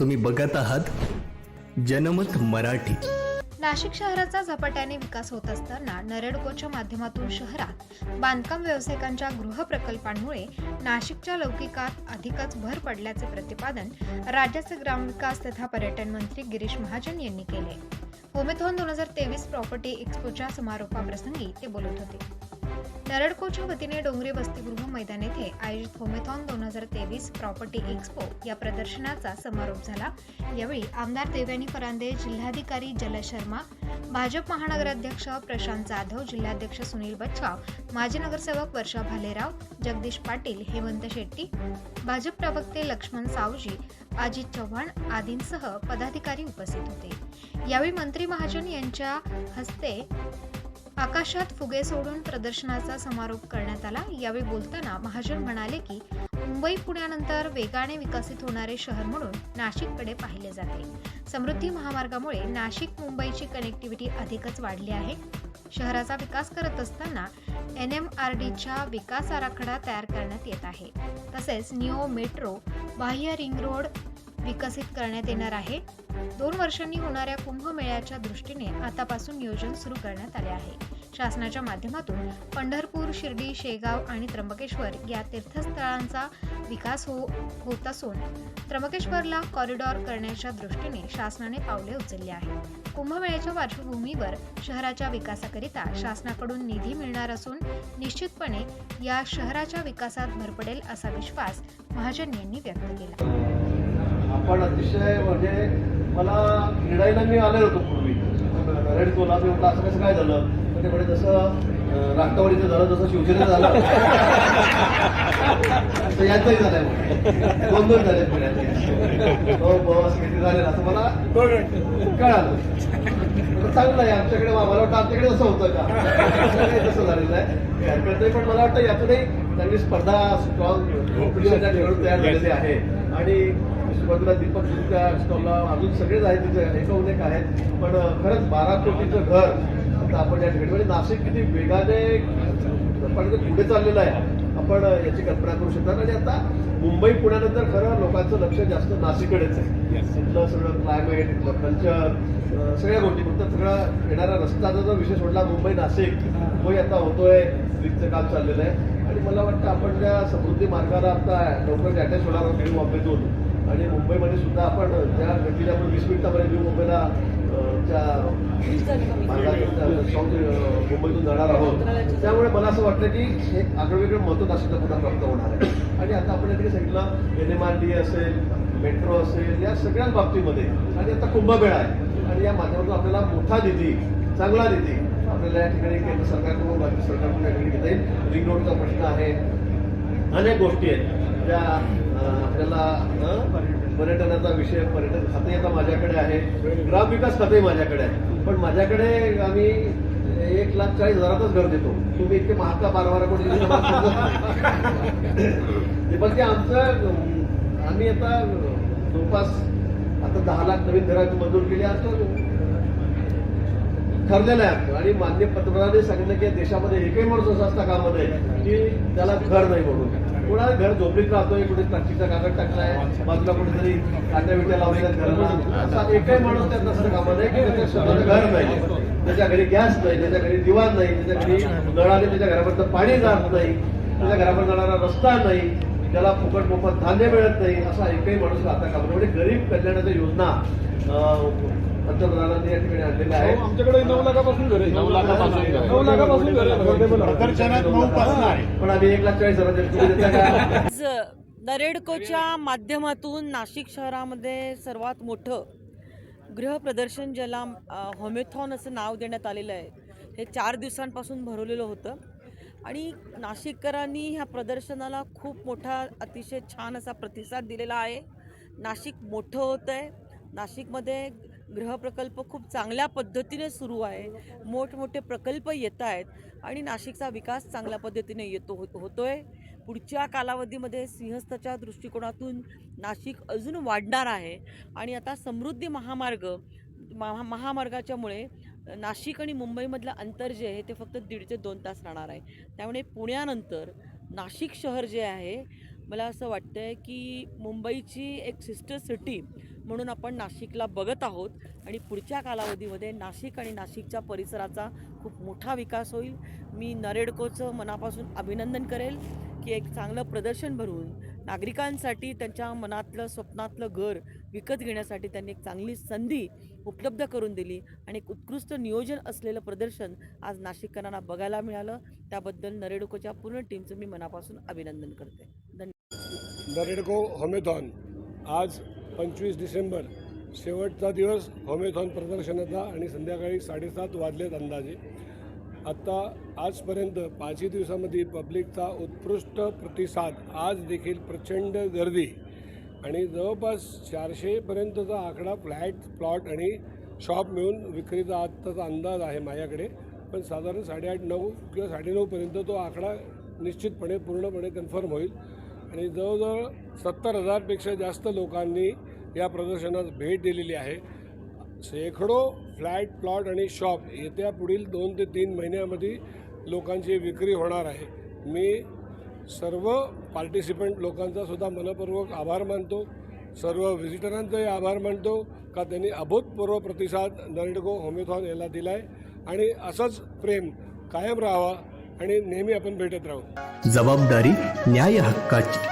तुम्ही बघत आहात जनमत मराठी. नाशिक शहराचा झपाट्याने विकास होत असताना नरेडकोच्या माध्यमातून शहरात बांधकाम व्यावसायिकांच्या गृहप्रकल्पांमुळे नाशिकच्या लौकिकात अधिकच भर पडल्याचे प्रतिपादन राज्याचे ग्रामविकास तथा पर्यटन मंत्री गिरीश महाजन यांनी केले. होमेथॉन दोन हजार तेवीस प्रॉपर्टी एक्स्पोच्या समारोपाप्रसंगी ते बोलत होते. नरडकोच्या वतीने डोंगरी वसतिगृह मैदान येथे आयोजित होमेथॉन दोन हजार तेवीस प्रॉपर्टी एक्स्पो या प्रदर्शनाचा समारोप झाला. यावेळी आमदार देवयानी फरांदे जिल्हाधिकारी जल शर्मा भाजप महानगराध्यक्ष प्रशांत जाधव जिल्हाध्यक्ष सुनील बच्छाव माजी नगरसेवक वर्षा भालेराव जगदीश पाटील हेमंत शेट्टी भाजप प्रवक्ते लक्ष्मण सावजी अजित चव्हाण आदींसह पदाधिकारी उपस्थित होते. यावेळी मंत्री महाजन यांच्या हस्ते आकाशात फुगे सोडून प्रदर्शनाचा समारोप करण्यात आला. यावेळी बोलताना महाजन म्हणाले की मुंबई पुण्यानंतर वेगाने विकसित होणारे शहर म्हणून नाशिककडे पाहिले जाते. समृद्धी महामार्गामुळे नाशिक मुंबईची कनेक्टिव्हिटी अधिकच वाढली आहे. शहराचा विकास करत असताना एन एम आर डीच्या विकास आराखडा तयार करण्यात येत आहे. तसेच निओ मेट्रो बाह्य रिंग रोड विकसित करण्यात येणार आहे. दोन वर्षांनी होणाऱ्या कुंभमेळ्याच्या दृष्टीने आतापासून नियोजन सुरू करण्यात आले आहे. शासनाच्या माध्यमातून पंढरपूर शिर्डी शेगाव आणि त्र्यंबकेश्वर या तीर्थस्थळांचा विकास हो होत असून त्र्यंबकेश्वरला कॉरिडॉर करण्याच्या दृष्टीने शासनाने पावले उचलली आहेत कुंभमेळ्याच्या पार्श्वभूमीवर शहराच्या विकासाकरिता शासनाकडून निधी मिळणार असून निश्चितपणे या शहराच्या विकासात भर पडेल असा विश्वास महाजन यांनी व्यक्त केला. आपण अतिशय म्हणजे मला क्रीडाईला मी आलेलो होतो पूर्वी. रेड कोला मी म्हटलं असं कसं काय झालं? तर ते म्हणे जसं राष्ट्रवादीचं झालं तसं शिवसेनेचं झालं. तर यांचंही झालंय. दोन दोन झाले पुण्यात हो बस किती झाले असं मला कळालं. चांगलं आहे आमच्याकडे मला वाटतं आमच्याकडे असं होतं का? तसं झालेलं आहे. काही हरकत नाही पण मला वाटतं यातूनही चांगली स्पर्धा स्ट्रॉंग ठिकाणी तयार झालेली आहे. आणि सुरुवातीला दीपक त्या स्टॉलला अजून सगळेच आहेत तिथे एकूण एक आहेत. पण खरंच बारा कोटीचं घर आता आपण या ठिकाणी म्हणजे नाशिक किती वेगाने पण ते पुढे चाललेलं आहे. आपण याची कल्पना करू शकता. आणि आता मुंबई पुण्यानंतर खरं लोकांचं लक्ष जास्त नाशिककडेच आहे. इथलं सगळं क्लायमेट इथलं कल्चर सगळ्या गोष्टी. फक्त सगळा येणारा रस्त्याचा जो विषय सोडला मुंबई नाशिक मुंबई आता होतोय. ब्रिजचं काम चाललेलं आहे. आणि मला वाटतं आपण त्या समृद्धी मार्गाला आता लवकर अटॅच होणार आहोत न्यू मुंबईतून. आणि मुंबईमध्ये सुद्धा आपण ज्या गतीने आपण वीस मिनिटापर्यंत न्यू मुंबईला त्या मुंबईतून जाणार आहोत. त्यामुळे मला असं वाटतं की हे आगळवेगळं महत्त्व नाशिकला पुन्हा प्राप्त होणार आहे. आणि आता आपण याकडे सांगितलं एन एम आर डी असेल मेट्रो असेल या सगळ्याच बाबतीमध्ये. आणि आता कुंभमेळा आहे. आणि या माध्यमातून आपल्याला मोठा निधी चांगला निधी आपल्याला या ठिकाणी केंद्र सरकारकडून राज्य सरकारकडून या ठिकाणी घेता येईल. रिंग रोडचा प्रश्न आहे. अनेक गोष्टी आहेत. ज्या आपल्याला पर्यटनाचा विषय पर्यटन खाते आता माझ्याकडे आहे. ग्रामविकास खाते माझ्याकडे आहे. पण माझ्याकडे आम्ही एक लाख चाळीस हजारातच घर देतो. तुम्ही इतके महाका बारा बारा कोटी पण ते आमचं आम्ही आता जवळपास आता दहा लाख नवीन घराची मंजूर केली असतो ठरलेलं आहे आणि मान्य पंतप्रधानांनी सांगितलं की देशामध्ये एकही माणूस असा असता कामध्ये की त्याला घर नाही म्हणून. कोणाला घर झोपडीत राहतोय कुठे प्लास्टिकचा कागद टाकलाय बाजूला कुठेतरी काट्या विट्या लावलेल्या घराला. असा एकही माणूस त्यात नसतं कामा की त्याच्या शहरात घर नाही. त्याच्या घरी गॅस नाही त्याच्या घरी दिवाण नाही त्याच्या घरी नळाने त्याच्या घरापर्यंत पाणी जात नाही त्याच्या घरापर्यंत जाणारा रस्ता नाही त्याला फुकट मोफत धान्य मिळत नाही असा एकही माणूस आता कामा म्हणजे गरीब कल्याणाच्या योजना पंतप्रधानांनी या ठिकाणी आणलेल्या आहेत आमच्याकडे नऊ लाखापासून घर आहे नऊ लाखापासून घर आहे. नऊ लाखापासून घर आहे affordable आहे. प्रदर्शनात नऊ पासून आहे. पण आम्ही एक लाख चाळीस हजार तुम्ही देता का? आज नरेडकोच्या माध्यमातून नाशिक शहरामध्ये सर्वात मोठं गृह प्रदर्शन ज्याला होमेथॉन असं नाव देण्यात आलेलं आहे हे चार दिवसांपासून भरवलेलं होतं. आणि नाशिककरांनी ह्या प्रदर्शनाला खूप मोठा अतिशय छान असा प्रतिसाद दिलेला आहे. नाशिक मोठं होतं आहे नाशिकमध्ये गृहप्रकल्प खूप चांगल्या पद्धतीने सुरू आहे. मोठमोठे प्रकल्प येत आहेत आणि नाशिकचा विकास चांगल्या पद्धतीने येतो हो होतो आहे पुढच्या कालावधीमध्ये सिंहस्थच्या दृष्टिकोनातून नाशिक अजून वाढणार आहे आणि आता समृद्धी महामार्ग महा महामार्गाच्यामुळे नाशिक आणि मुंबईमधलं अंतर जे आहे ते फक्त दीड ते दोन तास राहणार आहे. त्यामुळे पुण्यानंतर नाशिक शहर जे आहे मला असं वाटतं आहे की मुंबईची एक सिस्टर सिटी म्हणून आपण नाशिकला बघत आहोत. आणि पुढच्या कालावधीमध्ये नाशिक आणि नाशिकच्या परिसराचा खूप मोठा विकास होईल. मी नरेडकोचं मनापासून अभिनंदन करेल की एक चांगलं प्रदर्शन भरून नागरिकांसाठी त्यांच्या मनातलं स्वप्नातलं घर विकत घेण्यासाठी त्यांनी एक चांगली संधी उपलब्ध करून दिली आणि एक उत्कृष्ट नियोजन असलेलं प्रदर्शन आज नाशिककरांना बघायला मिळालं. त्याबद्दल नरेडकोच्या पूर्ण टीमचं मी मनापासून अभिनंदन करते. धन्यवाद नरेडको होमेथॉन आज पंचवीस डिसेंबर शेवटचा दिवस होमेथॉन प्रदर्शनाचा आणि संध्याकाळी साडेसात वाजलेत अंदाजे. आत्ता आजपर्यंत पाचही दिवसामध्ये पब्लिकचा उत्कृष्ट प्रतिसाद आज देखील प्रचंड गर्दी. आणि जवळपास चारशेपर्यंतचा आकडा फ्लॅट प्लॉट आणि शॉप मिळून विक्रीचा आत्ताचा अंदाज आहे माझ्याकडे. पण साधारण साडेआठ नऊ किंवा साडेनऊपर्यंत तो आकडा निश्चितपणे पूर्णपणे कन्फर्म होईल. आणि जवळजवळ सत्तर हजारपेक्षा जास्त लोकांनी या प्रदर्शनास भेट दिलेली आहे. शेकडो फ्लॅट प्लॉट आणि शॉप येत्या पुढील दोन ते तीन महिन्यामध्ये लोकांची विक्री होणार आहे. मी सर्व पार्टिसिपंट लोकांचा सुद्धा मनपूर्वक आभार मानतो. सर्व व्हिजिटरांचाही आभार मानतो का त्यांनी अभूतपूर्व प्रतिसाद नरेडको होमेथॉन याला दिला आहे आणि असंच प्रेम कायम राहावा आणि नेहमी आपण भेटत राहू. जबाबदारी न्याय हक्काची.